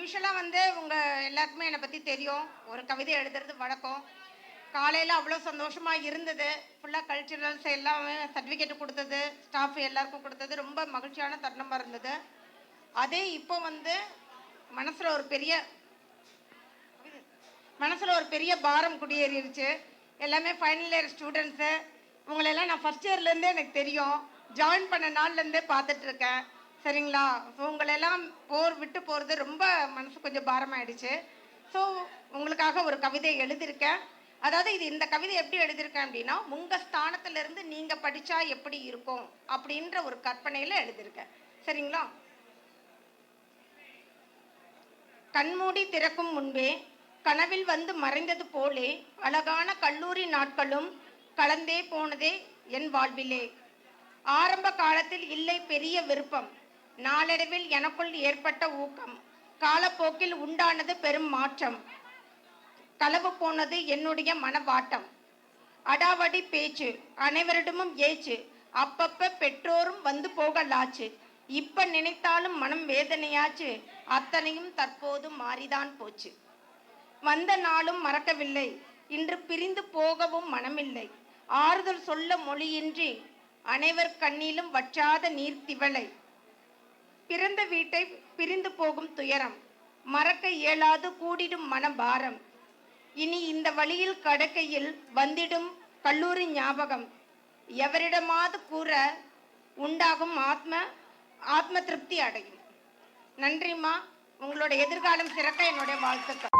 யூஸ்வலாக வந்து உங்கள் எல்லாருக்குமே என்னை பற்றி தெரியும். ஒரு கவிதை எழுதுறது வழக்கம். காலையில் அவ்வளோ சந்தோஷமாக இருந்தது. ஃபுல்லாக கல்ச்சுரல்ஸ் எல்லாமே சர்டிஃபிகேட் கொடுத்தது ஸ்டாஃப் எல்லாருக்கும் கொடுத்தது. ரொம்ப மகிழ்ச்சியான தருணமாக இருந்தது. அதே இப்போ வந்து மனசில் ஒரு பெரிய மனசில் ஒரு பெரிய பாரம் குடியேறிடுச்சு. எல்லாமே ஃபைனல் இயர் ஸ்டூடெண்ட்ஸு உங்களெல்லாம் நான் ஃபஸ்ட் இயர்லேருந்தே எனக்கு தெரியும். ஜாயின் பண்ண நாள்லேருந்தே பார்த்துட்ருக்கேன் சரிங்களா? ஸோ உங்களெல்லாம் போர் விட்டு போகிறது ரொம்ப மனசு கொஞ்சம் பாரமாயிடுச்சு. ஸோ உங்களுக்காக ஒரு கவிதை எழுதியிருக்கேன். அதாவது இது இந்த கவிதை எப்படி எழுதியிருக்கேன் அப்படின்னா உங்கள் ஸ்தானத்திலிருந்து நீங்கள் படித்தா எப்படி இருக்கும்? அப்படின்ற ஒரு கற்பனையில் எழுதியிருக்கேன். சரிங்களா? கண்மூடி திறக்கும் முன்பே கனவில் வந்து மறைந்தது போலே அழகான கல்லூரி நாட்களும் கலந்தே போனதே என் வாழ்விலே. ஆரம்ப காலத்தில் இல்லை பெரிய விருப்பம். நாளடைவில் எனக்குள் ஏற்பட்ட ஊக்கம். காலப்போக்கில் உண்டானது பெரும் மாற்றம். களவு போனது என்னுடைய மனவாட்டம். அடாவடி பேச்சு அனைவரிடமும் ஏச்சு அப்பப்ப பெற்றோரும் வந்து போகலாச்சு. இப்ப நினைத்தாலும் மனம் வேதனையாச்சு. அத்தனையும் தற்போது மாறிதான் போச்சு. வந்த நாளும் மறக்கவில்லை. இன்று பிரிந்து போகவும் மனமில்லை. ஆறுதல் சொல்ல மொழியின்றி அனைவர் கண்ணிலும் வற்றாத நீர் திவளை பிறந்த வீட்டை பிரிந்து போகும் துயரம். மறக்க இயலாது கூடிடும் மனபாரம் இனி இந்த வழியில் கடக்கையில் வந்திடும் கல்லூரி ஞாபகம். எவரிடமாவது கூற உண்டாகும் ஆத்ம ஆத்ம திருப்தி அடையும். நன்றிம்மா. உங்களோட எதிர்காலம் சிறக்க என்னுடைய வாழ்த்துக்கள்.